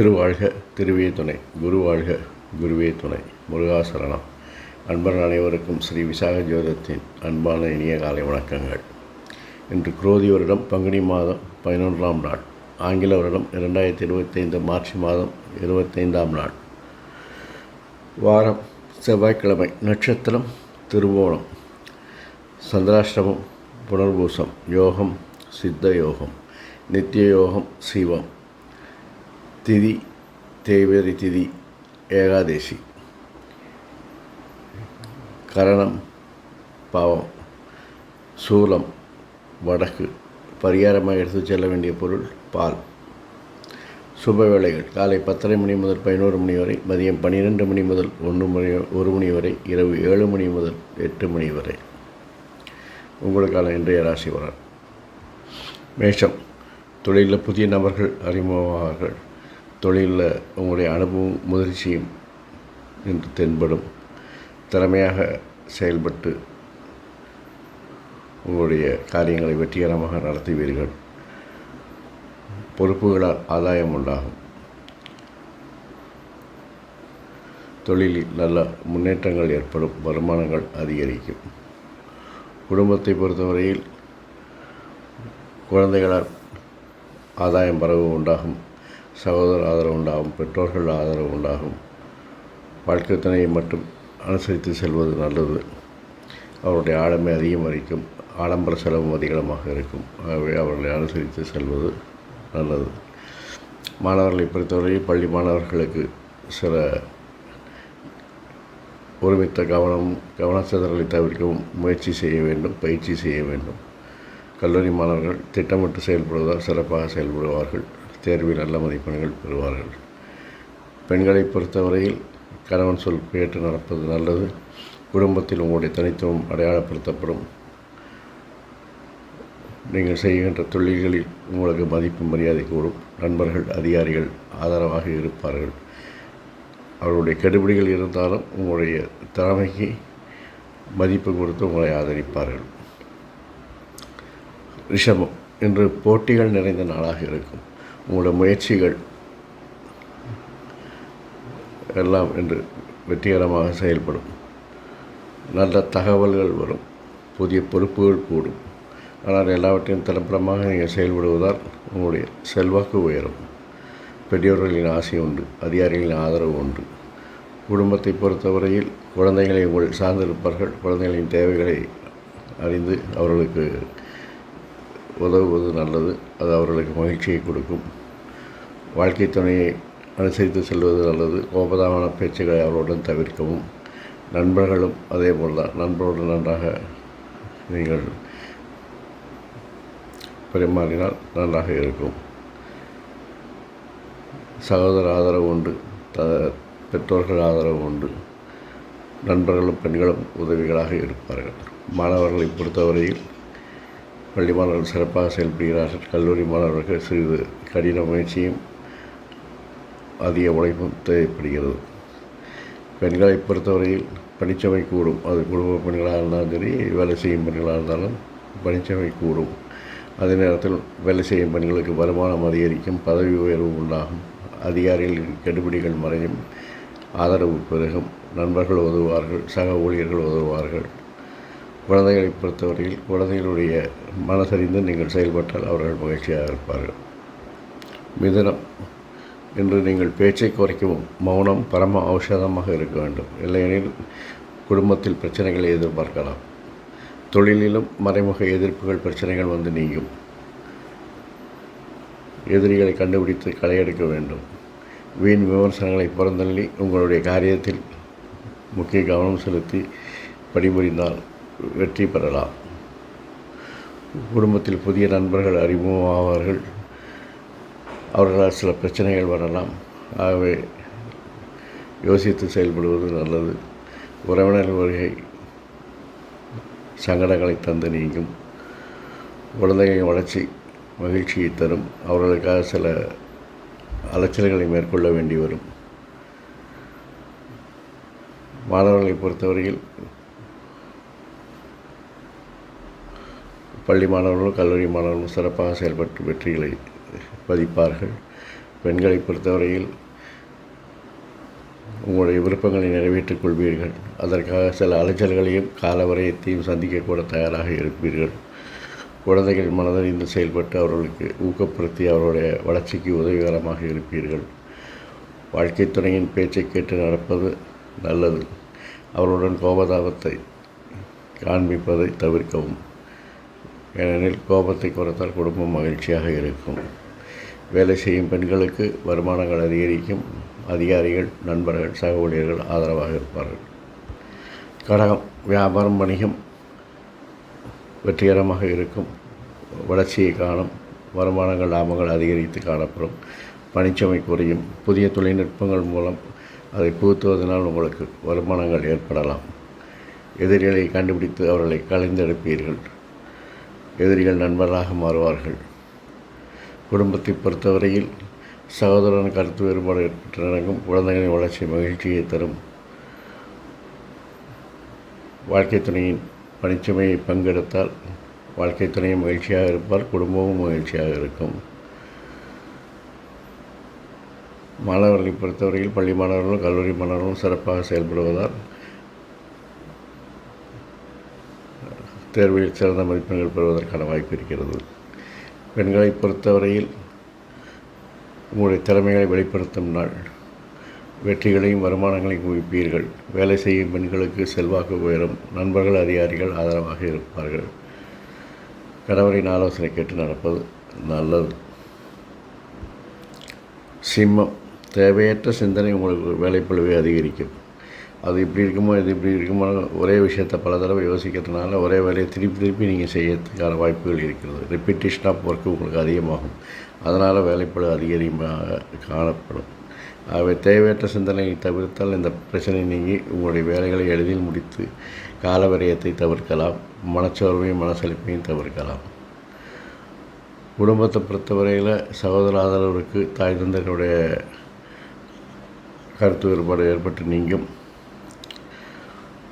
திருவாழ்க திருவே துணை. குருவாழ்க குருவே துணை. முருகாசரணம் அன்பர்கள் அனைவருக்கும் ஸ்ரீ விசாக ஜோதத்தின் அன்பான இனிய காலை வணக்கங்கள். இன்று குரோதி வருடம் பங்குனி மாதம் பதினொன்றாம் நாள். ஆங்கில வருடம் இரண்டாயிரத்தி இருபத்தைந்து மார்ச் மாதம் இருபத்தைந்தாம் நாள். வாரம் செவ்வாய்க்கிழமை நட்சத்திரம் திருவோணம். சந்திராஷ்டமம் புனர்பூசம் யோகம் சித்த யோகம் நித்திய யோகம் சிவம். திதி தேய்வரி திதி ஏகாதேசி கரணம் பாவம் சூலம் வடக்கு பரிகாரமாக எடுத்து செல்ல வேண்டிய பொருள் பால் சுப வேளைகள் காலை பத்தரை மணி முதல் பதினோரு மணி வரை மதியம் பன்னிரெண்டு மணி முதல் ஒன்று மணி ஒரு மணி வரை இரவு ஏழு மணி முதல் எட்டு மணி வரை உங்களுக்கான இன்றைய ராசி வரன் மேஷம். தொழிலில் புதிய நபர்கள் அறிமுகமாவார்கள். தொழிலில் உங்களுடைய அனுபவம் முதிர்ச்சியும் என்று தென்படும். திறமையாக செயல்பட்டு உங்களுடைய காரியங்களை வெற்றிகரமாக நடத்துவீர்கள். பொறுப்புகளால் ஆதாயம் உண்டாகும். தொழிலில் நல்ல முன்னேற்றங்கள் ஏற்படும். வருமானங்கள் அதிகரிக்கும். குடும்பத்தை பொறுத்தவரையில் குழந்தைகளால் ஆதாயம் பரவு உண்டாகும். சகோதர ஆதரவு உண்டாகும் பெற்றோர்கள் ஆதரவு உண்டாகும். வாழ்க்கை துணையை மட்டும் அனுசரித்து செல்வது நல்லது. அவருடைய ஆழமை அதிகமரிக்கும் ஆடம்பர செலவும் அதிகமாக இருக்கும். ஆகவே அவர்களை அனுசரித்து செல்வது நல்லது. மாணவர்களை பொறுத்தவரை பள்ளி மாணவர்களுக்கு சில ஒருமித்த கவனம் கவனச்சிதறலை தவிர்க்கவும் முயற்சி செய்ய வேண்டும் பயிற்சி செய்ய வேண்டும். கல்லூரி மாணவர்கள் திட்டமிட்டு செயல்படுவதால் சிறப்பாக செயல்படுவார்கள். தேர்வில் நல்ல மதிப்பெண்கள் பெறுவார்கள். பெண்களை பொறுத்தவரையில் கணவன் சொல் கேட்டு நடப்பது நல்லது. குடும்பத்தில் உங்களுடைய தனித்துவம் அடையாளப்படுத்தப்படும். நீங்கள் செய்கின்ற தொழில்களில் உங்களுக்கு மதிப்பு மரியாதை கூடும். நண்பர்கள் அதிகாரிகள் ஆதரவாக இருப்பார்கள். அவருடைய கெடுபிடிகள் இருந்தாலும் உங்களுடைய திறமைக்கு மதிப்பு கொடுத்து உங்களை ஆதரிப்பார்கள். ரிஷபம் இன்று போட்டிகள் நிறைந்த நாளாக இருக்கும். உங்களோட முயற்சிகள் எல்லாம் என்று வெற்றிகரமாக செயல்படும். நல்ல தகவல்கள் வரும். புதிய பொறுப்புகள் கூடும். ஆனால் எல்லாவற்றையும் திறம்படமாக நீங்கள் செயல்படுவதால் உங்களுடைய செல்வாக்கு உயரும். பெரியோர்களின் ஆசை உண்டு. அதிகாரிகளின் ஆதரவு உண்டு. குடும்பத்தை பொறுத்தவரையில் குழந்தைகளை உங்கள் சார்ந்திருப்பார்கள். குழந்தைகளின் தேவைகளை அறிந்து அவர்களுக்கு உதவுவது நல்லது அது அவர்களுக்கு மகிழ்ச்சியை கொடுக்கும். வாழ்க்கை துணையை அனுசரித்து செல்வது நல்லது கோபதாமான பேச்சுகளை அவர்களுடன் தவிர்க்கவும். நண்பர்களும் அதே போல் தான் நண்பருடன் நன்றாக நீங்கள் பரிமாறினால் நன்றாக இருக்கும். சகோதர ஆதரவு உண்டு த பெற்றோர்கள் ஆதரவு உண்டு. நண்பர்களும் பெண்களும் உதவிகளாக இருப்பார்கள். மாணவர்களை பொறுத்தவரையில் பள்ளி மாணவர்கள் சிறப்பாக செயல்படுகிறார்கள். கல்லூரி மாணவர்கள் சிறிது கடின முயற்சியும் அதிக உழைப்பும் தேவைப்படுகிறது. பெண்களை பொறுத்தவரையில் பணிச்சுமை கூடும். அது குடும்ப பெண்களாக இருந்தாலும் சரி வேலை செய்யும் பெண்களாக இருந்தாலும் பணிச்சுமை கூடும். அதே நேரத்தில் வேலை செய்யும் பெண்களுக்கு வருமானம் அதிகரிக்கும் பதவி உயர்வு உண்டாகும். அதிகாரிகளின் கெடுபிடிகள் மறையும் ஆதரவு பெருகும். நண்பர்கள் உதவுவார்கள் சக ஊழியர்கள் உதவுவார்கள். குழந்தைகளை பொறுத்தவரையில் குழந்தைகளுடைய மனசறிந்து நீங்கள் செயல்பட்டால் அவர்கள் மகிழ்ச்சியாக இருப்பார்கள். மிதனம் என்று நீங்கள் பேச்சை குறைக்கவும் மௌனம் பரம ஔஷதமாக இருக்க வேண்டும். இல்லையெனில் குடும்பத்தில் பிரச்சனைகளை எதிர்பார்க்கலாம். தொழிலிலும் மறைமுக எதிர்ப்புகள் பிரச்சனைகள் வந்து நீங்கும். எதிரிகளை கண்டுபிடித்து களையெடுக்க வேண்டும். வீண் விமர்சனங்களை புறந்தள்ளி உங்களுடைய காரியத்தில் முக்கிய கவனம் செலுத்தி பணிபுரிந்தால் வெற்றி பெறலாம். குடும்பத்தில் புதிய நண்பர்கள் அறிமுகமாவார்கள் அவர்களால் சில பிரச்சனைகள் வரலாம். ஆகவே யோசித்து செயல்படுவது நல்லது. உறவினர் வருகை சங்கடங்களை தந்து நீங்கும். குழந்தைகளின் வளர்ச்சி மகிழ்ச்சியை தரும். அவர்களுக்காக சில அலைச்சல்களை மேற்கொள்ள வேண்டி வரும். மாணவர்களை பொறுத்தவரையில் பள்ளி மாணவர்களும் கல்லூரி மாணவர்களும் சிறப்பாக செயல்பட்டு வெற்றிகளை பதிப்பார்கள். பெண்களை பொறுத்தவரையில் உங்களுடைய விருப்பங்களை நிறைவேற்றிக் கொள்வீர்கள். அதற்காக சில அலைச்சல்களையும் காலவரையத்தையும் சந்திக்கக்கூட தயாராக இருப்பீர்கள். குழந்தைகள் மனதறிந்து செயல்பட்டு அவர்களுக்கு ஊக்கப்படுத்தி அவருடைய வளர்ச்சிக்கு உதவிகரமாக இருப்பீர்கள். வாழ்க்கை துணையின் பேச்சை கேட்டு நடப்பது நல்லது. அவருடன் கோபதாபத்தை காண்பிப்பதை தவிர்க்கவும். ஏனெனில் கோபத்தை குறைத்தால் குடும்பம் மகிழ்ச்சியாக இருக்கும். வேலை செய்யும் பெண்களுக்கு வருமானங்கள் அதிகரிக்கும். அதிகாரிகள் நண்பர்கள் சக ஊழியர்கள் ஆதரவாக இருப்பார்கள். கடகம் வியாபாரம் வணிகம் வெற்றிகரமாக இருக்கும். வளர்ச்சியை காணும். வருமானங்கள் லாபங்கள் அதிகரித்து காணப்படும். பணிச்சுமை குறையும். புதிய தொழில்நுட்பங்கள் மூலம் அதை புகுத்துவதனால் உங்களுக்கு வருமானங்கள் ஏற்படலாம். எதிரிகளை கண்டுபிடித்து அவர்களை கலைந்தெடுப்பீர்கள் எதிரிகள் நண்பராக மாறுவார்கள். குடும்பத்தை பொறுத்தவரையில் சகோதரன் கருத்து வேறுபாடு ஏற்பட்டு நடக்கும். குழந்தைகளின் வளர்ச்சி மகிழ்ச்சியை தரும். வாழ்க்கை துணையின் பணிச்சுமையை பங்கெடுத்தால் வாழ்க்கை துணையும் மகிழ்ச்சியாக இருப்பார். குடும்பமும் மகிழ்ச்சியாக இருக்கும். மாணவர்களை பொறுத்தவரையில் பள்ளி மாணவர்களும் கல்லூரி மாணவர்களும் சிறப்பாக செயல்படுவதால் தேர்வில் சிறந்த மதிப்பெண்கள் பெறுவதற்கான வாய்ப்பு இருக்கிறது. பெண்களை பொறுத்தவரையில் உங்களுடைய திறமைகளை வெளிப்படுத்தும் நாள். வெற்றிகளையும் வருமானங்களையும் குவிப்பீர்கள். வேலை செய்யும் பெண்களுக்கு செல்வாக்கு உயரும். நண்பர்கள் அதிகாரிகள் ஆதரவாக இருப்பார்கள். கணவரின் ஆலோசனை கேட்டு நடப்பது நல்லது. சிம்மம். தேவையற்ற சிந்தனை உங்களுக்கு வேலைப்பழுவை அதிகரிக்கும். அது இப்படி இருக்குமோ இது இப்படி இருக்குமோ ஒரே விஷயத்தை பல தடவை யோசிக்கிறதுனால ஒரே வேலையை திருப்பி திருப்பி நீங்கள் செய்யறதுக்கான வாய்ப்புகள் இருக்கிறது. ரிப்பீட்டேஷன் ஆஃப் ஒர்க்கு உங்களுக்கு அதிகமாகும். அதனால் வேலைப்பாடு அதிகமாக காணப்படும். அவை தேவையற்ற சிந்தனையை தவிர்த்தால் இந்த பிரச்சனை நீங்கி உங்களுடைய வேலைகளை எளிதில் முடித்து காலவரையத்தை தவிர்க்கலாம். மனச்சோர்வையும் மனசளிப்பையும் தவிர்க்கலாம். குடும்பத்தை பொறுத்தவரையில் சகோதர ஆதரவுக்கு தாய் தந்தையருடைய கருத்து வேறுபாடு ஏற்பட்டு நீங்கும்.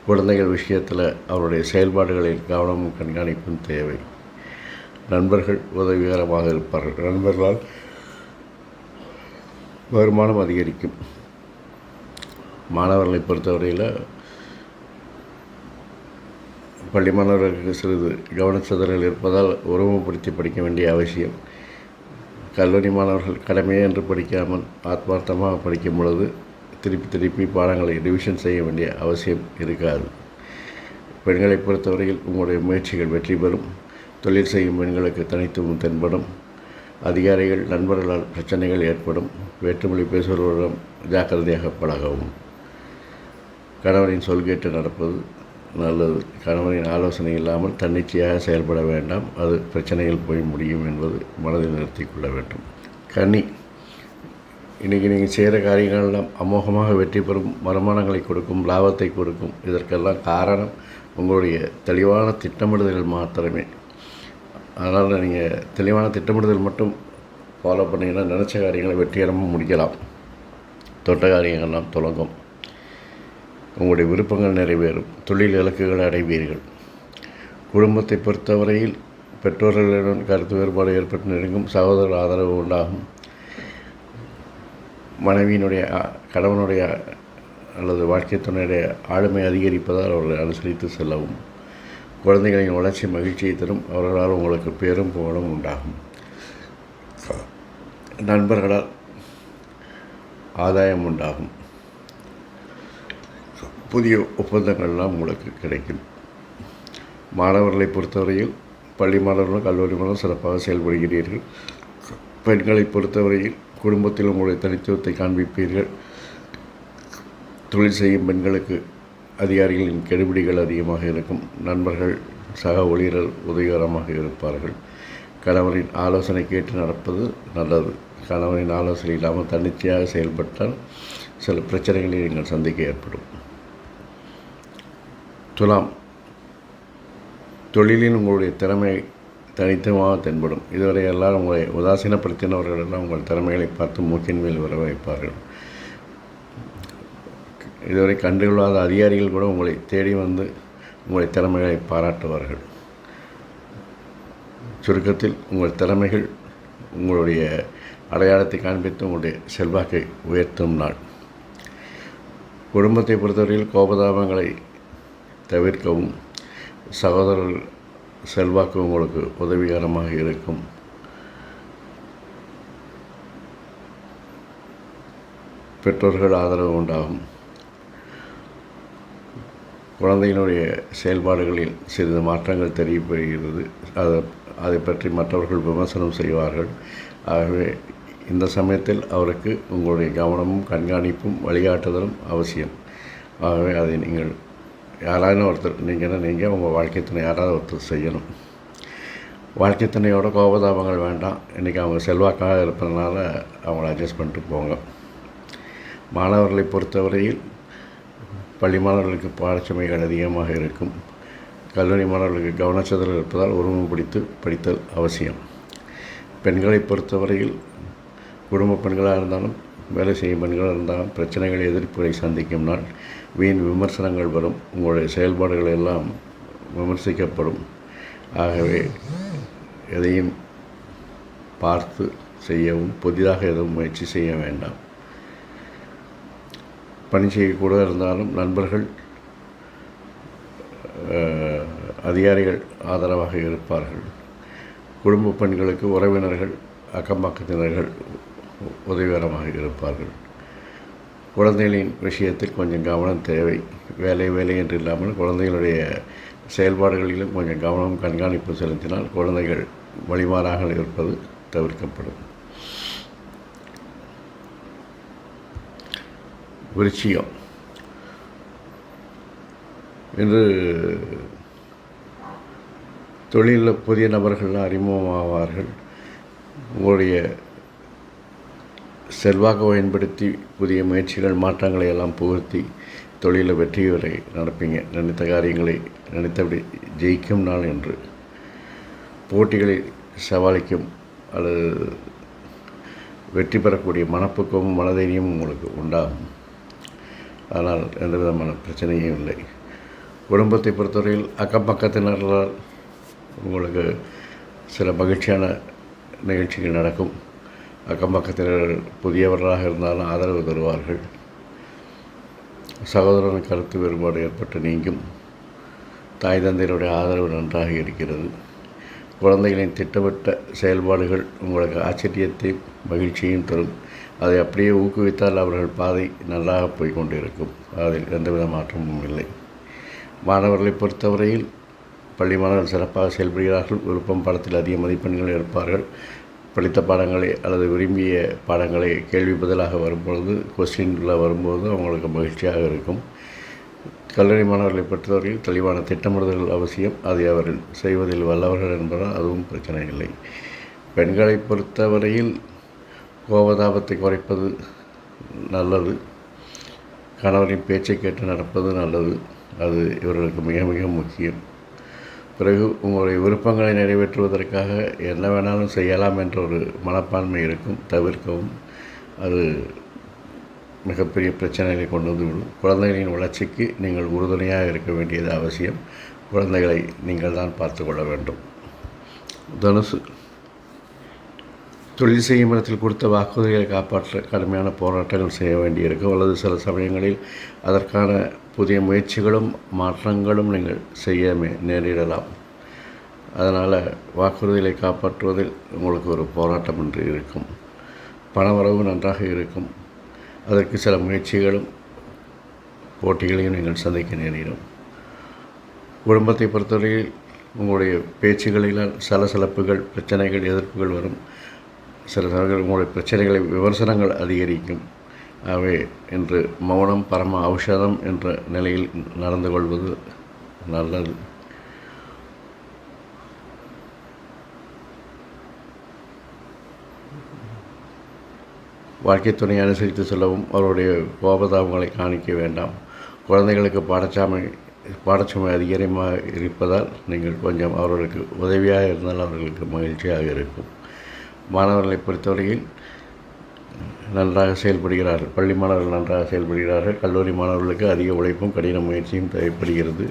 குழந்தைகள் விஷயத்தில் அவருடைய செயல்பாடுகளில் கவனமும் கண்காணிப்பும் தேவை. நண்பர்கள் உதவிகரமாக இருப்பார்கள். நண்பர்களால் வருமானம் அதிகரிக்கும். மாணவர்களை பொறுத்தவரையில் பள்ளி மாணவர்களுக்கு சிறிது கவனச்சிதறல் இருப்பதால் உருவப்படுத்தி படிக்க வேண்டிய அவசியம். கல்லூரி மாணவர்கள் கடமையே என்று படிக்காமல் ஆத்மார்த்தமாக படிக்கும் பொழுது திருப்பி திருப்பி பாடங்களை ரிவிஷன் செய்ய வேண்டிய அவசியம் இருக்காது. பெண்களை பொறுத்தவரையில் உங்களுடைய முயற்சிகள் வெற்றி பெறும். தொழில் செய்யும் பெண்களுக்கு தனித்துவம் தென்படும். அதிகாரிகள் நண்பர்களால் பிரச்சனைகள் ஏற்படும். வேற்றுமொழி பேசுபவர்களிடம் ஜாக்கிரதையாக பழகவும். கணவரின் சொல் கேட்டு நடப்பது நல்லது. கணவனின் ஆலோசனை இல்லாமல் தன்னிச்சையாக செயல்பட வேண்டாம். அது பிரச்சனைகள் போய் முடியும் என்பது மனதில் நிறுத்தி கொள்ள வேண்டும். கனி இன்றைக்கி நீங்கள் செய்கிற காரியங்களெல்லாம் அமோகமாக வெற்றி பெறும் வருமானங்களை கொடுக்கும் லாபத்தை கொடுக்கும். இதற்கெல்லாம் காரணம் உங்களுடைய தெளிவான திட்டமிடுதல்கள் மாத்திரமே. அதனால் நீங்கள் தெளிவான திட்டமிடுதல் மட்டும் ஃபாலோ பண்ணிங்கன்னா நினச்ச காரியங்களை வெற்றிகரமாக முடிக்கலாம். தொட்ட காரியங்கள்லாம் தொடங்கும். உங்களுடைய விருப்பங்கள் நிறைவேறும். தொழில் இலக்குகளை அடைவீர்கள். குடும்பத்தை பொறுத்தவரையில் பெற்றோர்களுடன் கருத்து வேறுபாடு ஏற்பட்டு நெருங்கும் சகோதரர் ஆதரவு உண்டாகும். மனைவியினுடைய கணவனுடைய அல்லது வாழ்க்கை துணையுடைய ஆளுமை அதிகரிப்பதால் அவர்களை அனுசரித்து செல்லவும். குழந்தைகளின் வளர்ச்சி மகிழ்ச்சியை தரும். அவர்களால் உங்களுக்கு பேரும் புகழும் உண்டாகும். நண்பர்களால் ஆதாயம் உண்டாகும். புதிய ஒப்பந்தங்கள்லாம் உங்களுக்கு கிடைக்கும். மாணவர்களை பொறுத்தவரையில் பள்ளி மாணவர்களும் கல்லூரி மாணவர்களும் சிறப்பாக செயல்படுகிறீர்கள். பெண்களை பொறுத்தவரையில் குடும்பத்தில் உங்களுடைய தனித்துவத்தை காண்பிப்பீர்கள். தொழில் செய்யும் பெண்களுக்கு அதிகாரிகளின் கெடுபிடிகள் அதிகமாக இருக்கும். நண்பர்கள் சக ஊழியர்கள் உதவிகரமாக இருப்பார்கள். கணவரின் ஆலோசனை கேட்டு நடப்பது நல்லது. கணவரின் ஆலோசனை இல்லாமல் தன்னிச்சையாக செயல்பட்டால் சில பிரச்சனைகளை நீங்கள் சந்திக்க ஏற்படும். துலாம் தொழிலில் உங்களுடைய திறமை தனித்துவமாக தென்படும். இதுவரை எல்லாரும் உங்களை உதாசீனப்படுத்தினவர்களெல்லாம் உங்கள் திறமைகளை பார்த்து மூக்கின் மேல் வர வைப்பார்கள். இதுவரை கண்டுகொள்ளாத அதிகாரிகள் கூட உங்களை தேடி வந்து உங்கள் திறமைகளை பாராட்டுவார்கள். சுருக்கத்தில் உங்கள் திறமைகள் உங்களுடைய அடையாளத்தை காண்பித்து உங்களுடைய செல்வாக்கை உயர்த்தும் நாள். குடும்பத்தை பொறுத்தவரையில் கோபதாபங்களை தவிர்க்கவும் சகோதரர்கள் செல்வாக்கு உங்களுக்கு உதவிகரமாக இருக்கும். பெற்றோர்கள் ஆதரவு உண்டாகும். குழந்தையினுடைய செயல்பாடுகளில் சிறிது மாற்றங்கள் தெரியப்படுகிறது. அதை அதை பற்றி மற்றவர்கள் விமர்சனம் செய்வார்கள். ஆகவே இந்த சமயத்தில் அவருக்கு உங்களுடைய கவனமும் கண்காணிப்பும் வழிகாட்டுதலும் அவசியம். ஆகவே அதை நீங்கள் யாராவது ஒருத்தர் நீங்கன்னா நீங்கள் உங்கள் வாழ்க்கை துணை யாராவது ஒருத்தர் செய்யணும். வாழ்க்கை துணையோட கோபதாபங்கள் வேண்டாம். இன்றைக்கி அவங்க செல்வாக்காக இருப்பதனால அவங்கள அட்ஜஸ்ட் பண்ணிட்டு போங்க. மாணவர்களை பொறுத்தவரையில் பள்ளி மாணவர்களுக்கு பாடச்சுமைகள் அதிகமாக இருக்கும். கல்லூரி மாணவர்களுக்கு கவனச்சிதறல் இருப்பதால் உருவம் பிடித்து படித்தல் அவசியம். பெண்களை பொறுத்தவரையில் குடும்ப பெண்களாக இருந்தாலும் வேலை செய்யும் பெண்களாக இருந்தாலும் பிரச்சனைகள் எதிர்ப்புகளை சந்திக்கும் நாள். வீண் விமர்சனங்கள் வரும். உங்களுடைய செயல்பாடுகள் எல்லாம் விமர்சிக்கப்படும். ஆகவே எதையும் பார்த்து செய்யவும் புதிதாக எதுவும் முயற்சி செய்ய வேண்டாம். பணி செய்யக்கூட இருந்தாலும் நண்பர்கள் அதிகாரிகள் ஆதரவாக இருப்பார்கள். குடும்ப பெண்களுக்கு உறவினர்கள் அக்கம்பக்கத்தினர்கள் உதவிகரமாக இருப்பார்கள். குழந்தைகளின் விஷயத்தில் கொஞ்சம் கவனம் தேவை. வேலை வேலை என்று இல்லாமல் குழந்தைகளுடைய செயல்பாடுகளிலும் கொஞ்சம் கவனம் கண்காணிப்பு செலுத்தினால் குழந்தைகள் வழிமாறாக இருப்பது தவிர்க்கப்படும். விருச்சியம் இன்று தொழிலில் புதிய நபர்கள் அறிமுகமாவார்கள். உங்களுடைய செல்வாக்கு பயன்படுத்தி புதிய முயற்சிகள் மாற்றங்களை எல்லாம் புகழ்த்தி தொழிலில் வெற்றி வரை நடப்பீங்க. நினைத்த காரியங்களை நினைத்தபடி ஜெயிக்கும் நாள் என்று. போட்டிகளை சவாலிக்கும் அல்லது வெற்றி பெறக்கூடிய மனப்பக்குவமும் மனதைரியமும் உங்களுக்கு உண்டாகும். ஆனால் எந்த விதமான பிரச்சனையும் இல்லை. குடும்பத்தை பொறுத்தவரையில் அக்கம் பக்கத்தினர்களால் உங்களுக்கு சில மகிழ்ச்சியான நிகழ்ச்சிகள் நடக்கும். அக்கம் பக்கத்தினர் புதியவர்களாக இருந்தாலும் ஆதரவு தருவார்கள். சகோதரன் கருத்து வேறுபாடு ஏற்பட்டு நீங்கும். தாய் தந்தையருடைய ஆதரவு நன்றாக இருக்கிறது. குழந்தைகளின் திட்டமிட்ட செயல்பாடுகள் உங்களுக்கு ஆச்சரியத்தையும் மகிழ்ச்சியும் தரும். அதை அப்படியே ஊக்குவித்தால் அவர்கள் பாதை நன்றாக போய்கொண்டிருக்கும். அதில் எந்தவித மாற்றமும் இல்லை. மாணவர்களை பொறுத்தவரையில் பள்ளி மாணவர்கள் சிறப்பாக செயல்படுகிறார்கள். விருப்பம் படத்தில் அதிக மதிப்பெண்கள் எடுப்பார்கள். படித்த பாடங்களை அல்லது விரும்பிய பாடங்களை கேள்வி பதிலாக வரும்பொழுது கொஸ்டினில் வரும்போது அவங்களுக்கு மகிழ்ச்சியாக இருக்கும். கல்லூரி மாணவர்களை பொறுத்தவரையில் தெளிவான திட்டமிடுதல் அவசியம். அதை அவர்கள் செய்வதில் வல்லவர்கள் என்பதால் அதுவும் பிரச்சனை இல்லை. பெண்களை பொறுத்தவரையில் கோபதாபத்தை குறைப்பது நல்லது. கணவரின் பேச்சை கேட்டு நடப்பது நல்லது. அது இவர்களுக்கு மிக மிக முக்கியம். பிறகு உங்களுடைய விருப்பங்களை நிறைவேற்றுவதற்காக என்ன வேணாலும் செய்யலாம் என்ற ஒரு மனப்பான்மை இருக்கும் தவிர்க்கவும். அது மிகப்பெரிய பிரச்சனைகளை கொண்டு வந்து விடும் குழந்தைகளின் வளர்ச்சிக்கு நீங்கள் உறுதுணையாக இருக்க வேண்டியது அவசியம். குழந்தைகளை நீங்கள் தான் பார்த்து கொள்ள வேண்டும். தனுசு. தொழில் செய்யும் இடத்தில் கொடுத்த வாக்குறுதிகளை காப்பாற்ற கடுமையான போராட்டங்கள் செய்ய வேண்டியிருக்கும். அல்லது சில சமயங்களில் அதற்கான புதிய முயற்சிகளும் மாற்றங்களும் நீங்கள் செய்ய நேரிடலாம். அதனால் வாக்குறுதிகளை காப்பாற்றுவதில் உங்களுக்கு ஒரு போராட்டம் என்று இருக்கும். பணவரவு நன்றாக இருக்கும். அதற்கு சில முயற்சிகளும் போட்டிகளையும் நீங்கள் சந்திக்க நேரிடும். குடும்பத்தை பொறுத்தவரையில் உங்களுடைய பேச்சுகளில் சலசலப்புகள் பிரச்சனைகள் எதிர்ப்புகள் வரும். சில சமயங்கள் உங்களுடைய பிரச்சனைகளை விமர்சனங்கள் அதிகரிக்கும். ஆகவே இன்று மௌனம் பரம ஔஷதம் என்ற நிலையில் நடந்து கொள்வது நல்லது. வாழ்க்கை துணையை அனுசரித்து செல்லவும் அவருடைய கோபதாபங்களை காணிக்க வேண்டாம். குழந்தைகளுக்கு பாடச்சாமை பாடச்சுமை அதிகமாக இருப்பதால் நீங்கள் கொஞ்சம் அவர்களுக்கு உதவியாக இருந்தால் அவர்களுக்கு மகிழ்ச்சியாக இருக்கும். மாணவர்களை பொறுத்தவரையில் நன்றாக செயல்படுகிறார்கள். பள்ளி மாணவர்கள் நன்றாக செயல்படுகிறார்கள். கல்லூரி மாணவர்களுக்கு அதிக உழைப்பும் கடின முயற்சியும் தேவைப்படுகிறது.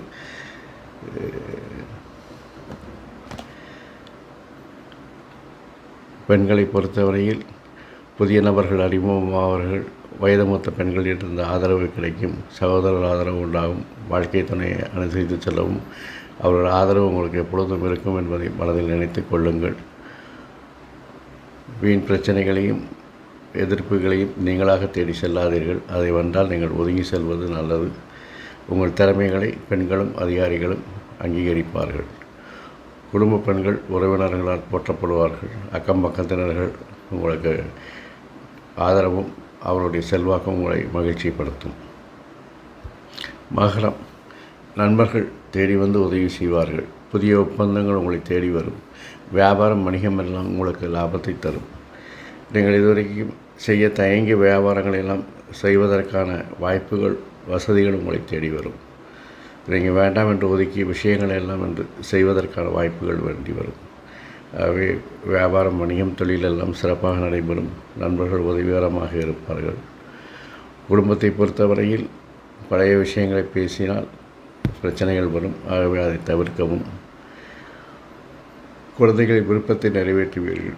பெண்களை பொறுத்தவரையில் புதிய நபர்கள் அறிமுகமாவார்கள் வயது மூத்த பெண்களிடம் இருந்த ஆதரவு கிடைக்கும். சகோதரர் ஆதரவு உண்டாகும். வாழ்க்கை துணையை அனுசரித்து செல்லவும் அவர்கள் ஆதரவு உங்களுக்கு எப்பொழுதும் இருக்கும் என்பதை மனதில் நினைத்து கொள்ளுங்கள். வீண் பிரச்சனைகளையும் எதிர்ப்புகளையும் நீங்களாக தேடி செல்லாதீர்கள். அதை வந்தால் நீங்கள் ஒதுங்கி செல்வது நல்லது. உங்கள் திறமைகளை பெண்களும் அதிகாரிகளும் அங்கீகரிப்பார்கள். குடும்ப பெண்கள் உறவினர்களால் போற்றப்படுவார்கள். அக்கம் பக்கத்தினர்கள் உங்களுக்கு ஆதரவும் அவருடைய செல்வாக்கும் உங்களை மகிழ்ச்சிப்படுத்தும். மகரம். நண்பர்கள் தேடி வந்து உதவி செய்வார்கள். புதிய ஒப்பந்தங்கள் உங்களை தேடி வரும். வியாபாரம் வணிகம் எல்லாம் உங்களுக்கு லாபத்தை தரும். நீங்கள் இதுவரைக்கும் செய்ய தயங்கிய வியாபாரங்களை எல்லாம் செய்வதற்கான வாய்ப்புகள் வசதிகள் உங்களை தேடி வரும். நீங்கள் வேண்டாம் என்று ஒதுக்கிய விஷயங்களை எல்லாம் என்று செய்வதற்கான வாய்ப்புகள் வேண்டி வரும். ஆகவே வியாபாரம் வணிகம் தொழில் எல்லாம் சிறப்பாக நடைபெறும். நண்பர்கள் உதவிகரமாக இருப்பார்கள். குடும்பத்தை பொறுத்தவரையில் பழைய விஷயங்களை பேசினால் பிரச்சனைகள் வரும். ஆகவே அதை தவிர்க்கவும். குழந்தைகளின் விருப்பத்தை நிறைவேற்றுவீர்கள்.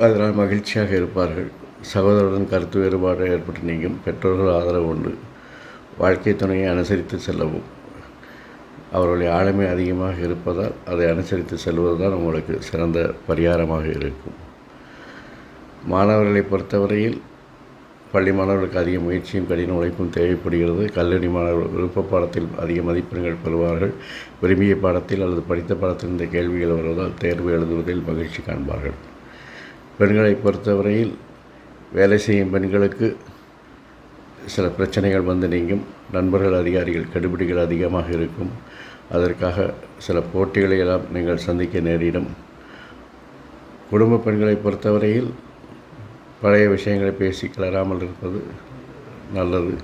அதனால் மகிழ்ச்சியாக இருப்பார்கள். சகோதரருடன் கருத்து வேறுபாடு ஏற்பட்டு நீங்கும். பெற்றோர்கள் ஆதரவு உண்டு. வாழ்க்கை துணையை அனுசரித்து செல்லவும். அவர்களுடைய ஆளுமை அதிகமாக இருப்பதால் அதை அனுசரித்து செல்வது தான் உங்களுக்கு சிறந்த பரிகாரமாக இருக்கும். மாணவர்களை பொறுத்தவரையில் பள்ளி மாணவர்களுக்கு அதிக முயற்சியும் கடின உழைப்பும் தேவைப்படுகிறது. கல்லூரி மாணவர்கள் விருப்ப பாடத்தில் அதிக மதிப்பெண்கள் பெறுவார்கள். விரும்பிய பாடத்தில் அல்லது படித்த பாடத்தில் இந்த கேள்விகள் வருவதால் தேர்வு எழுதுவதில் மகிழ்ச்சி காண்பார்கள். பெண்களை பொறுத்தவரையில் வேலை செய்யும் பெண்களுக்கு சில பிரச்சனைகள் வந்து நீங்கும். நண்பர்கள் அதிகாரிகள் கெடுபிடிகள் அதிகமாக இருக்கும். அதற்காக சில போட்டிகளை எல்லாம் நீங்கள் சந்திக்க நேரிடும். குடும்ப பெண்களை பொறுத்தவரையில் பழைய விஷயங்களை பேசி கிளறாமல் இருப்பது நல்லது.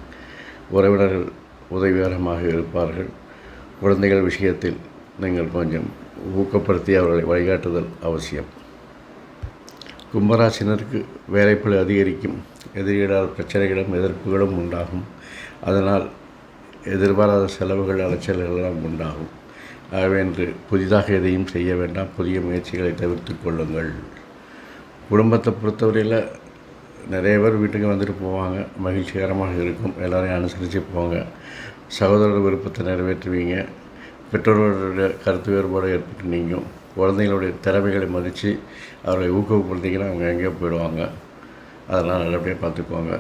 உறவினர்கள் உதவிகரமாக இருப்பார்கள். குழந்தைகள் விஷயத்தில் நீங்கள் கொஞ்சம் ஊக்கப்படுத்தி அவர்களை வழிகாட்டுதல் அவசியம். கும்பராசினருக்கு வேலைப்பளு அதிகரிக்கும். எதிரிகளால் பிரச்சனைகளும் எதிர்ப்புகளும் உண்டாகும். அதனால் எதிர்பாராத செலவுகள் அலைச்சல்கள் எல்லாம் உண்டாகும். ஆகவே என்று புதிதாக எதையும் செய்ய வேண்டாம். புதிய முயற்சிகளை தவிர்த்து கொள்ளுங்கள். குடும்பத்தை பொறுத்தவரையில் நிறைய பேர் வீட்டுக்கு வந்துட்டு போவாங்க. மகிழ்ச்சிகரமாக இருக்கும். எல்லோரையும் அனுசரித்து போங்க. சகோதரர் விருப்பத்தை நிறைவேற்றுவீங்க. பெற்றோர்களுடைய கருத்து வேறுபாடு ஏற்பட்டு நீங்கும். குழந்தைங்களுடைய திறமைகளை மதித்து அவர்களை ஊக்கப்படுத்திங்கன்னா அவங்க எங்கேயோ போயிடுவாங்க. அதெல்லாம் நல்லபடியாக பார்த்துக்குவாங்க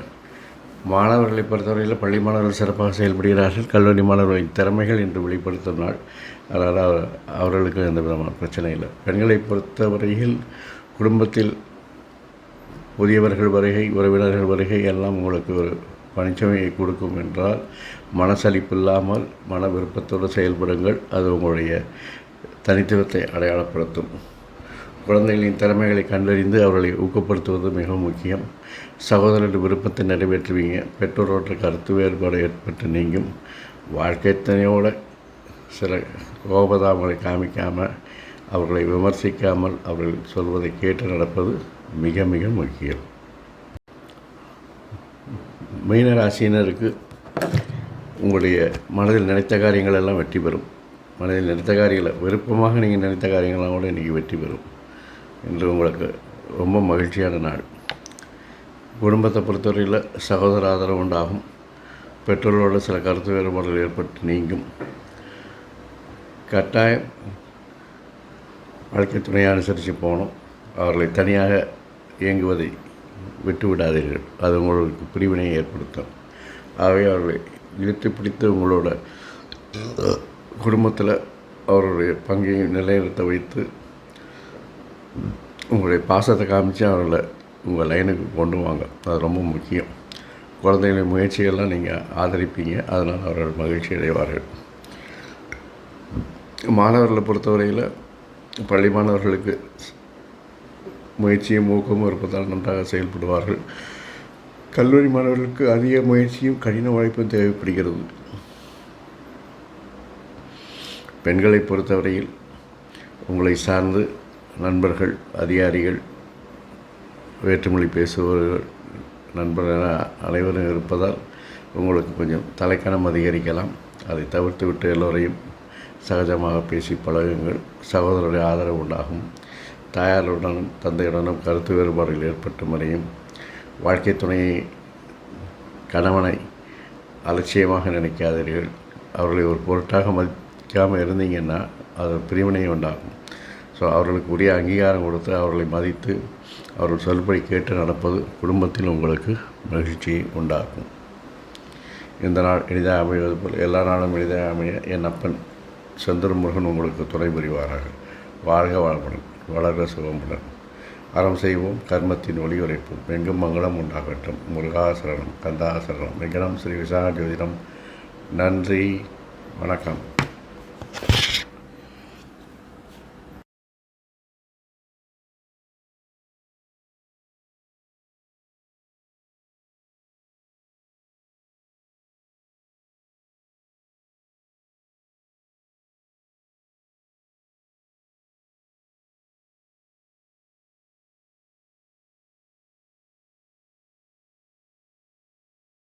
மாணவர்களை பொறுத்தவரையில் பள்ளி மாணவர்கள் சிறப்பாக செயல்படுகிறார்கள். கல்லூரி மாணவர்களின் திறமைகள் என்று வெளிப்படுத்தும் நாள். அதனால் அவர்களுக்கு எந்த விதமான பிரச்சனை இல்லை. பெண்களை பொறுத்தவரையில் குடும்பத்தில் புதியவர்கள் வருகை உறவினர்கள் வருகை எல்லாம் உங்களுக்கு ஒரு பணிச்சுமையை கொடுக்கும் என்றால் மனசலிப்பு இல்லாமல் மன விருப்பத்தோடு செயல்படுங்கள். அது உங்களுடைய தனித்துவத்தை அடையாளப்படுத்தும். குழந்தைகளின் திறமைகளை கண்டறிந்து அவர்களை ஊக்கப்படுத்துவது மிகவும் முக்கியம். சகோதரர் விருப்பத்தை நிறைவேற்றுவீங்க. பெற்றோரோட கருத்து வேறுபாடு ஏற்பட்டு நீங்கும். வாழ்க்கை துணையோட சில கோபதாமலை காமிக்காமல் அவர்களை விமர்சிக்காமல் அவர்கள் சொல்வதை கேட்டு நடப்பது மிக மிக முக்கியம். மீனராசினருக்கு உங்களுடைய மனதில் நினைத்த காரியங்கள் எல்லாம் வெற்றி பெறும். மனதில் நினைத்த காரியங்களை விருப்பமாக நீங்கள் நினைத்த காரியங்கள்லாம் கூட இன்றைக்கி வெற்றி பெறும். என்று உங்களுக்கு ரொம்ப மகிழ்ச்சியான நாள். குடும்பத்தை பொறுத்தவரையில் சகோதர ஆதரவு உண்டாகும். பெற்றோர்களோடு சில கருத்து வேறுபாடுகள் ஏற்பட்டு நீங்கும். கட்டாயம் வாழ்க்கை துணையை அனுசரித்து போகணும். அவர்களை தனியாக இயங்குவதை விட்டு விடாதீர்கள் அது உங்களுக்கு பிரிவினையை ஏற்படுத்தும். ஆகவே அவர்களை இழுத்து பிடித்து உங்களோட குடும்பத்தில் அவருடைய பங்கை நிலைநிறுத்த வைத்து உங்களுடைய பாசத்தை காமிச்சு அவர்களை உங்கள் லைனுக்கு கொண்டு வாங்க. அது ரொம்ப முக்கியம். குழந்தைகளின் முயற்சிகள்லாம் நீங்கள் ஆதரிப்பீங்க. அதனால் அவர்கள் மகிழ்ச்சி அடைவார்கள். மாணவர்களை பொறுத்தவரையில் பள்ளி மாணவர்களுக்கு முயற்சியும் ஊக்கமும் இருப்பதால் நன்றாக செயல்படுவார்கள். கல்லூரி மாணவர்களுக்கு அதிக முயற்சியும் கடின உழைப்பும் தேவைப்படுகிறது. பெண்களை பொறுத்தவரையில் உங்களை சார்ந்து நண்பர்கள் அதிகாரிகள் வேற்றுமொழி பேசுபவர்கள் நண்பர்கள் அனைவரும் இருப்பதால் உங்களுக்கு கொஞ்சம் தலைக்கணம் அதிகரிக்கலாம். அதை தவிர்த்து விட்டு எல்லோரையும் சகஜமாக பேசி பழகுங்கள். சகோதரருடைய ஆதரவு உண்டாகும். தாயாருடனும் தந்தையுடனும் கருத்து வேறுபாடுகள் ஏற்பட்ட முறையும் வாழ்க்கை துணையை கணவனை அலட்சியமாக நினைக்காதீர்கள். அவர்களை ஒரு பொருட்டாக மதிக்காமல் இருந்தீங்கன்னா அது பிரிவினை உண்டாகும். ஸோ அவர்களுக்கு உரிய அங்கீகாரம் கொடுத்து அவர்களை மதித்து அவர்கள் சொல்படி கேட்டு நடப்பது குடும்பத்தில் உங்களுக்கு மகிழ்ச்சியை உண்டாக்கும் இந்த நாள் எளிதாக அமைவது போல் எல்லா நாளும் எளிதாக அமைய என் அப்பன் செந்தூர் உங்களுக்கு துணை புரிவாராக. வாழ்க வளமுடன். வளர சுகமுடன் அறம் செய்வோம் கர்மத்தின் ஒளி உரைப்போம். எங்கும் மங்களம் உண்டாகட்டும். முருகாசரணம் கந்தாசரணம் விகனம் ஸ்ரீ விசாக ஜோதிடம் நன்றி வணக்கம்.